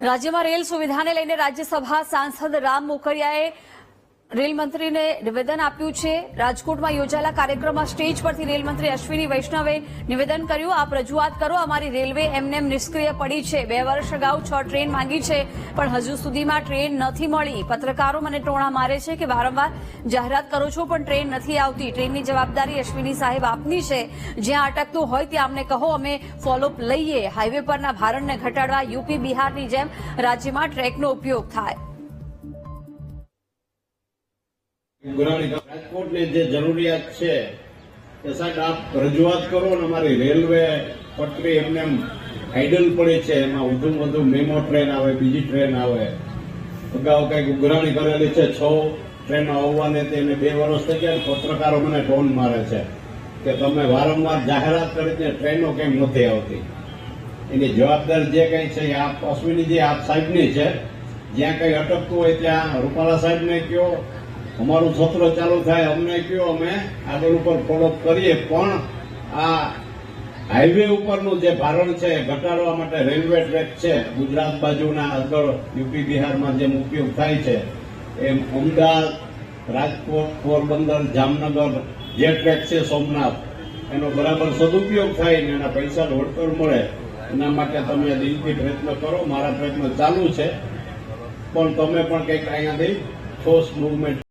રાજ્યમાં રેલ સુવિધાને લઈને રાજ્યસભા સાંસદ રામ મોકરિયાએ રેલ મંત્રીને નિવેદન આપ્યું છે. રાજકોટમાં યોજાયેલા કાર્યક્રમમાં સ્ટેજ પરથી રેલમંત્રી અશ્વિની વૈષ્ણવે નિવેદન કર્યું, આપ રજૂઆત કરો, અમારી રેલવે એમનેમ નિષ્ક્રિય પડી છે. બે વર્ષ અગાઉ છ ટ્રેન માંગી છે, પણ હજુ સુધીમાં ટ્રેન નથી મળી. પત્રકારો મને ટોણા મારે છે કે વારંવાર જાહેરાત કરો છો, પણ ટ્રેન નથી આવતી. ટ્રેનની જવાબદારી અશ્વિની સાહેબ આપની છે. જ્યાં અટકતું હોય ત્યાં અમને કહો, અમે ફોલોઅપ લઈએ. હાઈવે પરના ભારણને ઘટાડવા યુપી બિહારની જેમ રાજ્યમાં ટ્રેકનો ઉપયોગ થાય. રાજકોટની જે જરૂરિયાત છે, એ સાહેબ આપ રજૂઆત કરો ને અમારી રેલવે પટરી એમને એમ આઈડલ પડે છે, એમાં વધુ વધુ મેમો ટ્રેન આવે, બીજી ટ્રેન આવે. અગાઉ કંઈક ઉઘરાણી કરેલી છે, છ ટ્રેનો આવવાને તેને બે વર્ષ થઈ ગયા પત્રકારો મને ફોન મારે છે કે તમે વારંવાર જાહેરાત કરીને ટ્રેનો કેમ નથી આવતી? એની જવાબદાર જે કંઈ છે આપ અશ્વિનીજી, આપ સાહેબની છે. જ્યાં કઈ અટકતું હોય ત્યાં રૂપાલા સાહેબને કયો અમારું સત્ર ચાલુ થાય, અમને કયો અમે આગળ ઉપર ફોલોઅપ કરીએ, પણ આ હાઈવે ઉપરનું જે ભારણ છે ઘટાડવા માટે રેલવે ટ્રેક છે, ગુજરાત બાજુના આગળ યુપી બિહારમાં જેમ ઉપયોગ થાય છે, એમ અમદાવાદ, રાજકોટ, પોરબંદર, જામનગર જે ટ્રેક છે, સોમનાથ, એનો બરાબર સદુપયોગ થાય ને એના પૈસા વળતર મળે, એના માટે તમે દિલથી પ્રયત્ન કરો, મારા પ્રયત્ન ચાલુ છે, પણ તમે પણ કંઈક અહીંયાથી ઠોસ મુવમેન્ટ